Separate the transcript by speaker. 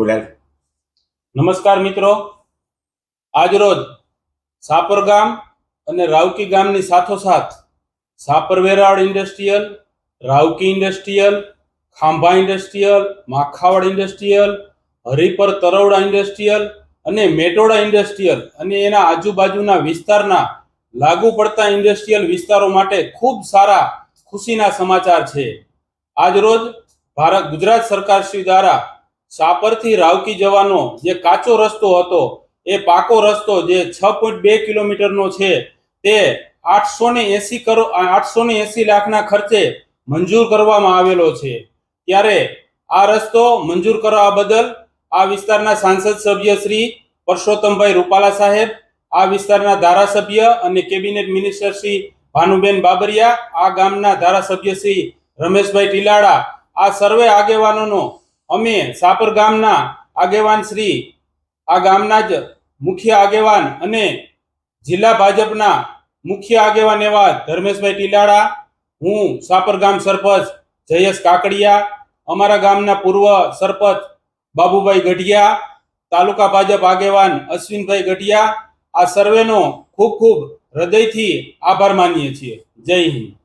Speaker 1: બોલાય.
Speaker 2: નમસ્કાર મિત્રો. આજરોજ સાપર ગામ અને રાવકી ગામની સાથોસાથ Sapar Veraval industrial, Ravki industrial, Khambha industrial, Makhavad industrial, Haripar Tarvada industrial અને મેટોડા ઇન્ડસ્ટ્રીયલ અને એના આજુબાજુના વિસ્તારના લાગુ પડતા ઇન્ડસ્ટ્રીયલ વિસ્તારો માટે ખૂબ સારા ખુશીના સમાચાર છે. આજરોજ ભારત ગુજરાત સરકાર શ્રી દ્વારા સાપરથી રાવકી જવાનો જે કાચો રસ્તો હતો, એ પાકો રસ્તો જે છ પોઈન્ટ બે કિલોમીટરનો છે, તે આઠસો ને એસી કરો આઠસો ને એસી લાખના ખર્ચે મંજૂર કરવામાં આવેલો છે. ત્યારે આ રસ્તો મંજૂર કરવા બદલ આ વિસ્તારના સાંસદ સભ્ય શ્રી પરસોત્તમભાઈ રૂપાલા સાહેબ, આ વિસ્તારના ધારાસભ્ય અને કેબિનેટ મિનિસ્ટર શ્રી ભાનુબેન બાબરિયા, આ ગામના ધારાસભ્ય શ્રી રમેશભાઈ ટીલાડા, આ સર્વે આગેવાનોનો અમે સાપર ગામના આગેવાન શ્રી, આ ગામના જ મુખ્ય આગેવાન અને જિલ્લા ભાજપના મુખ્ય આગેવાન એવા ધર્મેશભાઈ ટીલાડા, હું સાપર ગામ સરપંચ જયેશ કાકડિયા, અમારા ગામના પૂર્વ સરપંચ બાબુભાઈ ગઢિયા, તાલુકા ભાજપ આગેવાન અશ્વિનભાઈ ગઢિયા, આ સર્વેનો ખૂબ ખૂબ હૃદયથી આભાર માનીએ છીએ. જય હિન્દ.